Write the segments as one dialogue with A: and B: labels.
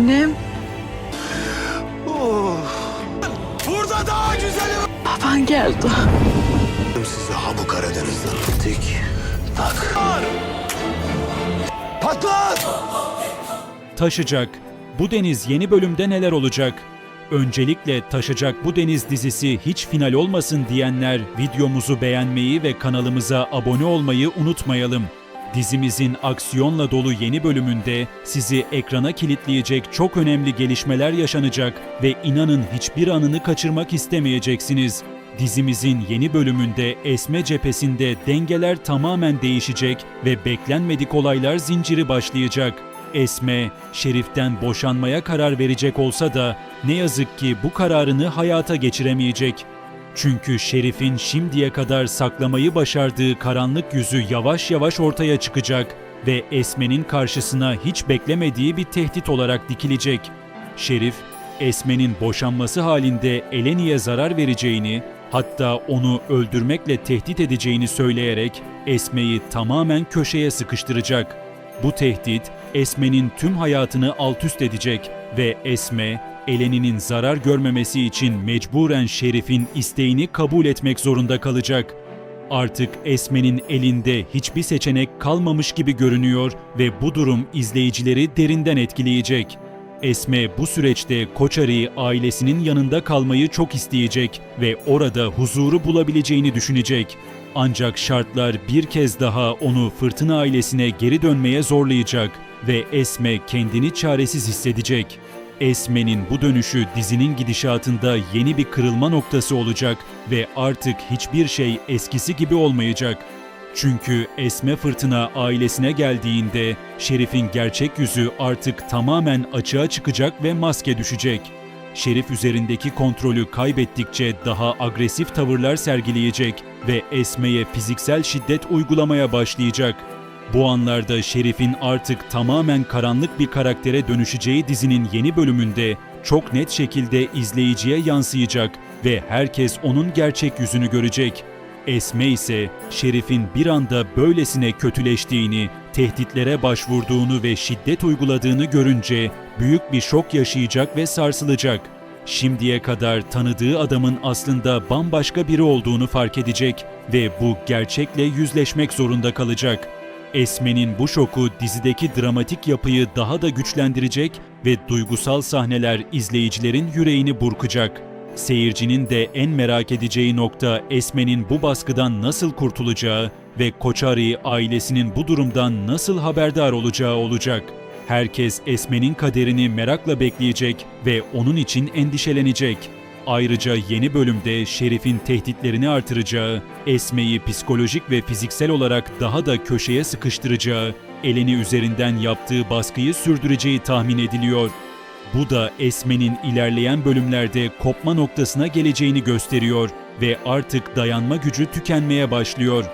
A: Annem,
B: Burada daha güzeli var.
A: baban geldi.
B: Sizi ha bu Karadeniz'den tik tak. Patlat!
C: Taşacak. Bu deniz yeni bölümde neler olacak? Öncelikle Taşacak Bu Deniz dizisi hiç final olmasın diyenler videomuzu beğenmeyi ve kanalımıza abone olmayı unutmayalım. Dizimizin aksiyonla dolu yeni bölümünde sizi ekrana kilitleyecek çok önemli gelişmeler yaşanacak ve inanın hiçbir anını kaçırmak istemeyeceksiniz. Dizimizin yeni bölümünde Esme cephesinde dengeler tamamen değişecek ve beklenmedik olaylar zinciri başlayacak. Esme, Şerif'ten boşanmaya karar verecek olsa da ne yazık ki bu kararını hayata geçiremeyecek. Çünkü Şerif'in şimdiye kadar saklamayı başardığı karanlık yüzü yavaş yavaş ortaya çıkacak ve Esme'nin karşısına hiç beklemediği bir tehdit olarak dikilecek. Şerif, Esme'nin boşanması halinde Eleni'ye zarar vereceğini, hatta onu öldürmekle tehdit edeceğini söyleyerek Esme'yi tamamen köşeye sıkıştıracak. Bu tehdit Esme'nin tüm hayatını alt üst edecek ve Esme, Eleni'nin zarar görmemesi için mecburen Şerif'in isteğini kabul etmek zorunda kalacak. Artık Esme'nin elinde hiçbir seçenek kalmamış gibi görünüyor ve bu durum izleyicileri derinden etkileyecek. Esme bu süreçte Koçari ailesinin yanında kalmayı çok isteyecek ve orada huzuru bulabileceğini düşünecek. Ancak şartlar bir kez daha onu Fırtına ailesine geri dönmeye zorlayacak ve Esme kendini çaresiz hissedecek. Esme'nin bu dönüşü dizinin gidişatında yeni bir kırılma noktası olacak ve artık hiçbir şey eskisi gibi olmayacak. Çünkü Esme Fırtına ailesine geldiğinde Şerif'in gerçek yüzü artık tamamen açığa çıkacak ve maske düşecek. Şerif üzerindeki kontrolü kaybettikçe daha agresif tavırlar sergileyecek ve Esme'ye fiziksel şiddet uygulamaya başlayacak. Bu anlarda Şerif'in artık tamamen karanlık bir karaktere dönüşeceği dizinin yeni bölümünde çok net şekilde izleyiciye yansıyacak ve herkes onun gerçek yüzünü görecek. Esme ise Şerif'in bir anda böylesine kötüleştiğini, tehditlere başvurduğunu ve şiddet uyguladığını görünce büyük bir şok yaşayacak ve sarsılacak. Şimdiye kadar tanıdığı adamın aslında bambaşka biri olduğunu fark edecek ve bu gerçekle yüzleşmek zorunda kalacak. Esme'nin bu şoku dizideki dramatik yapıyı daha da güçlendirecek ve duygusal sahneler izleyicilerin yüreğini burkacak. Seyircinin de en merak edeceği nokta Esme'nin bu baskıdan nasıl kurtulacağı ve Koçari ailesinin bu durumdan nasıl haberdar olacağı olacak. Herkes Esme'nin kaderini merakla bekleyecek ve onun için endişelenecek. Ayrıca yeni bölümde Şerif'in tehditlerini artıracağı, Esme'yi psikolojik ve fiziksel olarak daha da köşeye sıkıştıracağı, Eleni üzerinden yaptığı baskıyı sürdüreceği tahmin ediliyor. Bu da Esme'nin ilerleyen bölümlerde kopma noktasına geleceğini gösteriyor ve artık dayanma gücü tükenmeye başlıyor.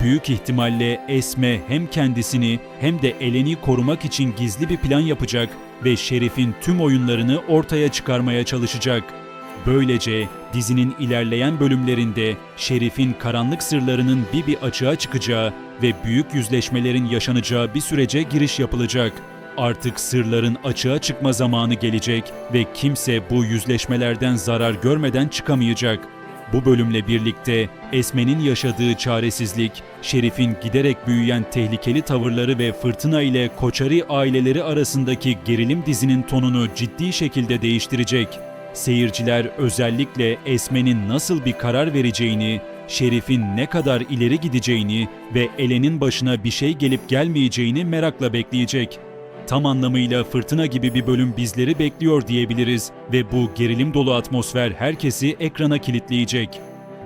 C: Büyük ihtimalle Esme hem kendisini hem de Eleni korumak için gizli bir plan yapacak ve Şerif'in tüm oyunlarını ortaya çıkarmaya çalışacak. Böylece dizinin ilerleyen bölümlerinde Şerif'in karanlık sırlarının bir bir açığa çıkacağı ve büyük yüzleşmelerin yaşanacağı bir sürece giriş yapılacak. Artık sırların açığa çıkma zamanı gelecek ve kimse bu yüzleşmelerden zarar görmeden çıkamayacak. Bu bölümle birlikte Esme'nin yaşadığı çaresizlik, Şerif'in giderek büyüyen tehlikeli tavırları ve Fırtına ile Koçari aileleri arasındaki gerilim dizinin tonunu ciddi şekilde değiştirecek. Seyirciler özellikle Esme'nin nasıl bir karar vereceğini, Şerif'in ne kadar ileri gideceğini ve Elen'in başına bir şey gelip gelmeyeceğini merakla bekleyecek. Tam anlamıyla fırtına gibi bir bölüm bizleri bekliyor diyebiliriz ve bu gerilim dolu atmosfer herkesi ekrana kilitleyecek.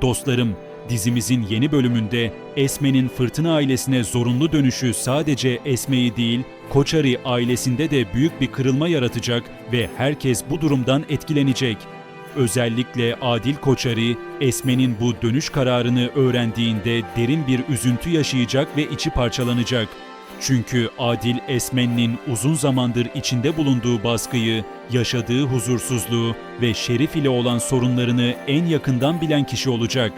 C: Dostlarım, dizimizin yeni bölümünde Esme'nin fırtına ailesine zorunlu dönüşü sadece Esme'yi değil, Koçari ailesinde de büyük bir kırılma yaratacak ve herkes bu durumdan etkilenecek. Özellikle Adil Koçari, Esme'nin bu dönüş kararını öğrendiğinde derin bir üzüntü yaşayacak ve içi parçalanacak. Çünkü Adil Esmen'in uzun zamandır içinde bulunduğu baskıyı, yaşadığı huzursuzluğu ve Şerif ile olan sorunlarını en yakından bilen kişi olacak.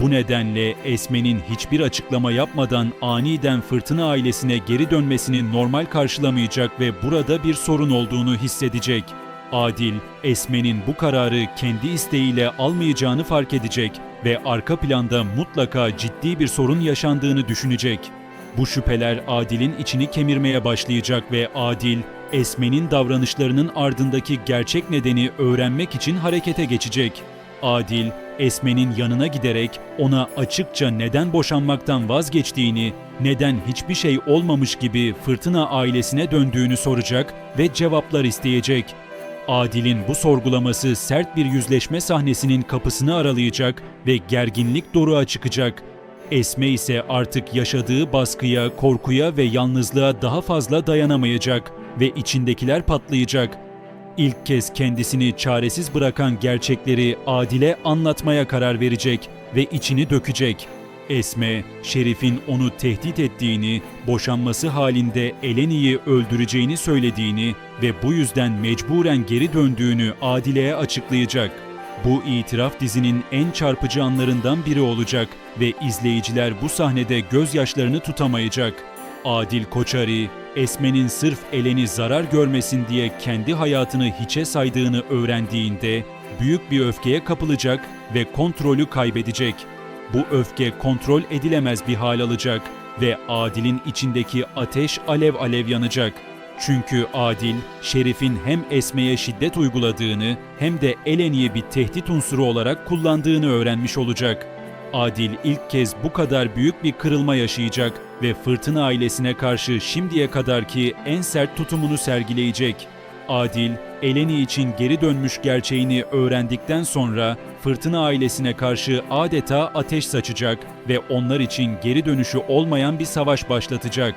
C: Bu nedenle Esme'nin hiçbir açıklama yapmadan aniden Fırtına ailesine geri dönmesini normal karşılamayacak ve burada bir sorun olduğunu hissedecek. Adil, Esme'nin bu kararı kendi isteğiyle almayacağını fark edecek ve arka planda mutlaka ciddi bir sorun yaşandığını düşünecek. Bu şüpheler Adil'in içini kemirmeye başlayacak ve Adil, Esme'nin davranışlarının ardındaki gerçek nedeni öğrenmek için harekete geçecek. Adil, Esme'nin yanına giderek ona açıkça neden boşanmaktan vazgeçtiğini, neden hiçbir şey olmamış gibi Fırtına ailesine döndüğünü soracak ve cevaplar isteyecek. Adil'in bu sorgulaması sert bir yüzleşme sahnesinin kapısını aralayacak ve gerginlik doruğa çıkacak. Esme ise artık yaşadığı baskıya, korkuya ve yalnızlığa daha fazla dayanamayacak ve içindekiler patlayacak. İlk kez kendisini çaresiz bırakan gerçekleri Adil'e anlatmaya karar verecek ve içini dökecek. Esme, Şerif'in onu tehdit ettiğini, boşanması halinde Eleni'yi öldüreceğini söylediğini ve bu yüzden mecburen geri döndüğünü Adile'ye açıklayacak. Bu itiraf dizinin en çarpıcı anlarından biri olacak ve izleyiciler bu sahnede gözyaşlarını tutamayacak. Adil Koçari, Esme'nin sırf Elen'i zarar görmesin diye kendi hayatını hiçe saydığını öğrendiğinde büyük bir öfkeye kapılacak ve kontrolü kaybedecek. Bu öfke kontrol edilemez bir hal alacak ve Adil'in içindeki ateş alev alev yanacak. Çünkü Adil, Şerif'in hem Esme'ye şiddet uyguladığını hem de Eleni'yi bir tehdit unsuru olarak kullandığını öğrenmiş olacak. Adil ilk kez bu kadar büyük bir kırılma yaşayacak ve Fırtına ailesine karşı şimdiye kadarki en sert tutumunu sergileyecek. Adil, Eleni için geri dönmüş gerçeğini öğrendikten sonra Fırtına ailesine karşı adeta ateş saçacak ve onlar için geri dönüşü olmayan bir savaş başlatacak.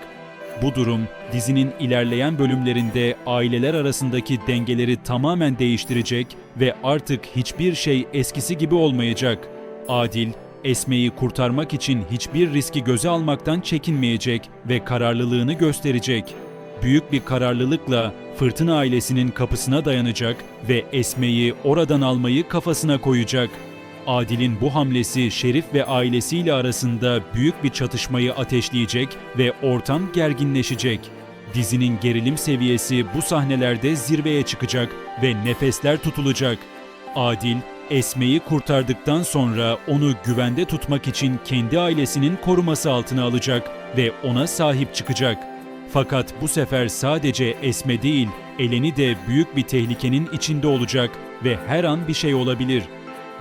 C: Bu durum dizinin ilerleyen bölümlerinde aileler arasındaki dengeleri tamamen değiştirecek ve artık hiçbir şey eskisi gibi olmayacak. Adil, Esme'yi kurtarmak için hiçbir riski göze almaktan çekinmeyecek ve kararlılığını gösterecek. Büyük bir kararlılıkla Fırtına ailesinin kapısına dayanacak ve Esme'yi oradan almayı kafasına koyacak. Adil'in bu hamlesi Şerif ve ailesiyle arasında büyük bir çatışmayı ateşleyecek ve ortam gerginleşecek. Dizinin gerilim seviyesi bu sahnelerde zirveye çıkacak ve nefesler tutulacak. Adil, Esme'yi kurtardıktan sonra onu güvende tutmak için kendi ailesinin koruması altına alacak ve ona sahip çıkacak. Fakat bu sefer sadece Esme değil, Eleni de büyük bir tehlikenin içinde olacak ve her an bir şey olabilir.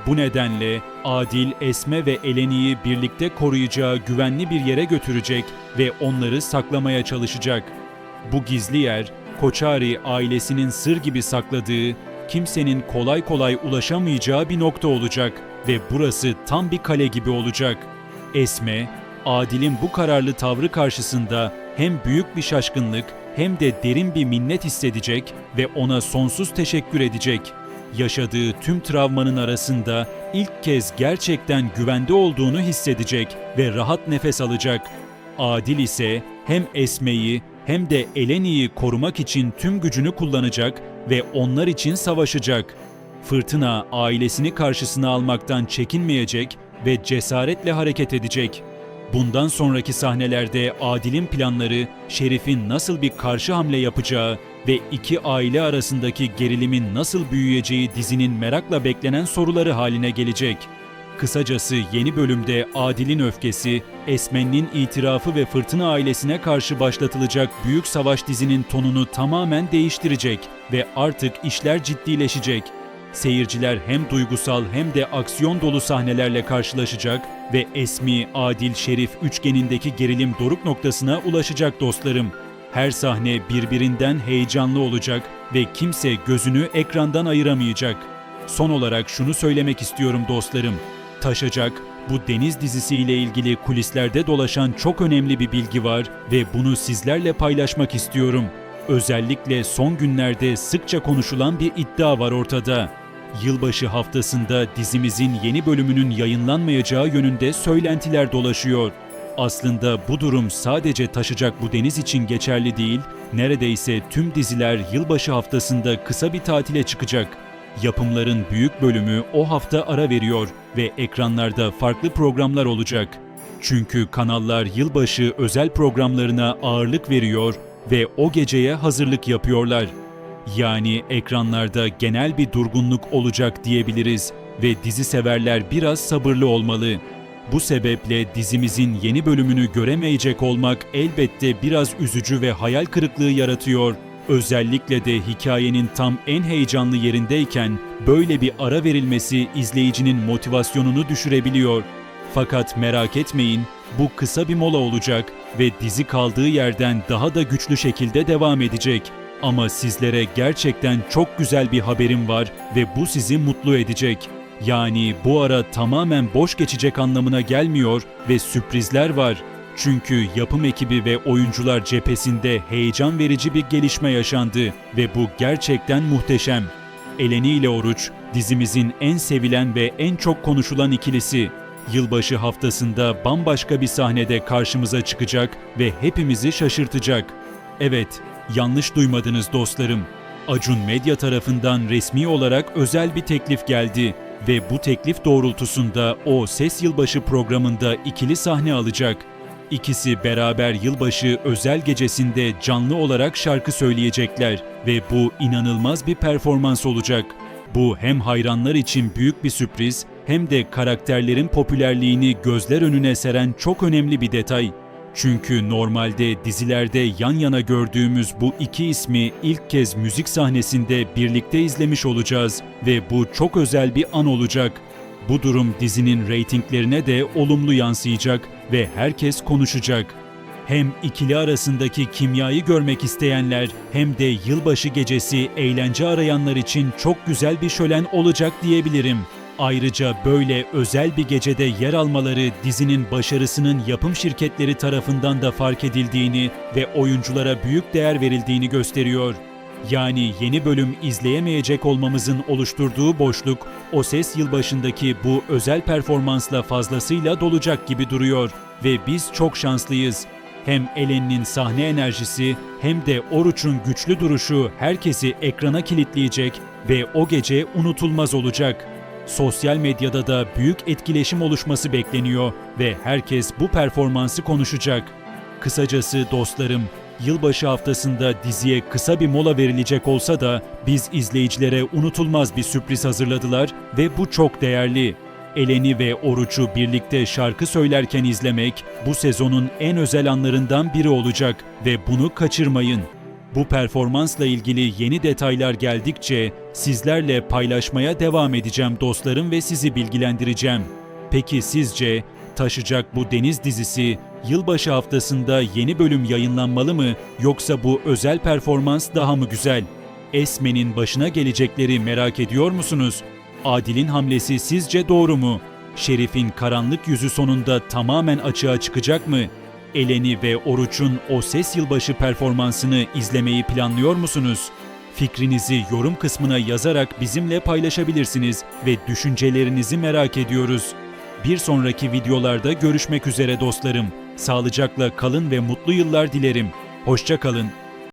C: Bu nedenle Adil, Esme ve Eleni'yi birlikte koruyacağı güvenli bir yere götürecek ve onları saklamaya çalışacak. Bu gizli yer, Koçari ailesinin sır gibi sakladığı, kimsenin kolay kolay ulaşamayacağı bir nokta olacak ve burası tam bir kale gibi olacak. Esme, Adil'in bu kararlı tavrı karşısında hem büyük bir şaşkınlık hem de derin bir minnet hissedecek ve ona sonsuz teşekkür edecek. Yaşadığı tüm travmanın arasında ilk kez gerçekten güvende olduğunu hissedecek ve rahat nefes alacak. Adil ise hem Esme'yi hem de Eleni'yi korumak için tüm gücünü kullanacak ve onlar için savaşacak. Fırtına ailesini karşısına almaktan çekinmeyecek ve cesaretle hareket edecek. Bundan sonraki sahnelerde Adil'in planları, Şerif'in nasıl bir karşı hamle yapacağı ve iki aile arasındaki gerilimin nasıl büyüyeceği dizinin merakla beklenen soruları haline gelecek. Kısacası yeni bölümde Adil'in öfkesi, Esmen'in itirafı ve Fırtına ailesine karşı başlatılacak büyük savaş dizinin tonunu tamamen değiştirecek ve artık işler ciddileşecek. Seyirciler hem duygusal hem de aksiyon dolu sahnelerle karşılaşacak ve Esmi, Adil, Şerif üçgenindeki gerilim doruk noktasına ulaşacak dostlarım. Her sahne birbirinden heyecanlı olacak ve kimse gözünü ekrandan ayıramayacak. Son olarak şunu söylemek istiyorum dostlarım. Taşacak, bu deniz dizisiyle ilgili kulislerde dolaşan çok önemli bir bilgi var ve bunu sizlerle paylaşmak istiyorum. Özellikle son günlerde sıkça konuşulan bir iddia var ortada. Yılbaşı haftasında dizimizin yeni bölümünün yayınlanmayacağı yönünde söylentiler dolaşıyor. Aslında bu durum sadece taşacak bu deniz için geçerli değil, neredeyse tüm diziler yılbaşı haftasında kısa bir tatile çıkacak. Yapımların büyük bölümü o hafta ara veriyor ve ekranlarda farklı programlar olacak. Çünkü kanallar yılbaşı özel programlarına ağırlık veriyor ve o geceye hazırlık yapıyorlar. Yani ekranlarda genel bir durgunluk olacak diyebiliriz ve dizi severler biraz sabırlı olmalı. Bu sebeple dizimizin yeni bölümünü göremeyecek olmak elbette biraz üzücü ve hayal kırıklığı yaratıyor. Özellikle de hikayenin tam en heyecanlı yerindeyken böyle bir ara verilmesi izleyicinin motivasyonunu düşürebiliyor. Fakat merak etmeyin, bu kısa bir mola olacak ve dizi kaldığı yerden daha da güçlü şekilde devam edecek. Ama sizlere gerçekten çok güzel bir haberim var ve bu sizi mutlu edecek. Yani bu ara tamamen boş geçecek anlamına gelmiyor ve sürprizler var. Çünkü yapım ekibi ve oyuncular cephesinde heyecan verici bir gelişme yaşandı ve bu gerçekten muhteşem. Eleni ile Oruç dizimizin en sevilen ve en çok konuşulan ikilisi. Yılbaşı haftasında bambaşka bir sahnede karşımıza çıkacak ve hepimizi şaşırtacak. Evet, yanlış duymadınız dostlarım. Acun Medya tarafından resmi olarak özel bir teklif geldi ve bu teklif doğrultusunda o Ses Yılbaşı programında ikili sahne alacak. İkisi beraber yılbaşı özel gecesinde canlı olarak şarkı söyleyecekler ve bu inanılmaz bir performans olacak. Bu hem hayranlar için büyük bir sürpriz hem de karakterlerin popülerliğini gözler önüne seren çok önemli bir detay. Çünkü normalde dizilerde yan yana gördüğümüz bu iki ismi ilk kez müzik sahnesinde birlikte izlemiş olacağız ve bu çok özel bir an olacak. Bu durum dizinin reytinglerine de olumlu yansıyacak ve herkes konuşacak. Hem ikili arasındaki kimyayı görmek isteyenler hem de yılbaşı gecesi eğlence arayanlar için çok güzel bir şölen olacak diyebilirim. Ayrıca böyle özel bir gecede yer almaları dizinin başarısının yapım şirketleri tarafından da fark edildiğini ve oyunculara büyük değer verildiğini gösteriyor. Yani yeni bölüm izleyemeyecek olmamızın oluşturduğu boşluk, o ses yılbaşındaki bu özel performansla fazlasıyla dolacak gibi duruyor ve biz çok şanslıyız. Hem Ellen'in sahne enerjisi hem de Oruç'un güçlü duruşu herkesi ekrana kilitleyecek ve o gece unutulmaz olacak. Sosyal medyada da büyük etkileşim oluşması bekleniyor ve herkes bu performansı konuşacak. Kısacası dostlarım, yılbaşı haftasında diziye kısa bir mola verilecek olsa da biz izleyicilere unutulmaz bir sürpriz hazırladılar ve bu çok değerli. Eleni ve Oruç'u birlikte şarkı söylerken izlemek bu sezonun en özel anlarından biri olacak ve bunu kaçırmayın. Bu performansla ilgili yeni detaylar geldikçe sizlerle paylaşmaya devam edeceğim dostlarım ve sizi bilgilendireceğim. Peki sizce Taşacak bu deniz dizisi yılbaşı haftasında yeni bölüm yayınlanmalı mı yoksa bu özel performans daha mı güzel? Esme'nin başına gelecekleri merak ediyor musunuz? Adil'in hamlesi sizce doğru mu? Şerif'in karanlık yüzü sonunda tamamen açığa çıkacak mı? Eleni ve Oruç'un o ses yılbaşı performansını izlemeyi planlıyor musunuz? Fikrinizi yorum kısmına yazarak bizimle paylaşabilirsiniz ve düşüncelerinizi merak ediyoruz. Bir sonraki videolarda görüşmek üzere dostlarım. Sağlıcakla kalın ve mutlu yıllar dilerim. Hoşça kalın.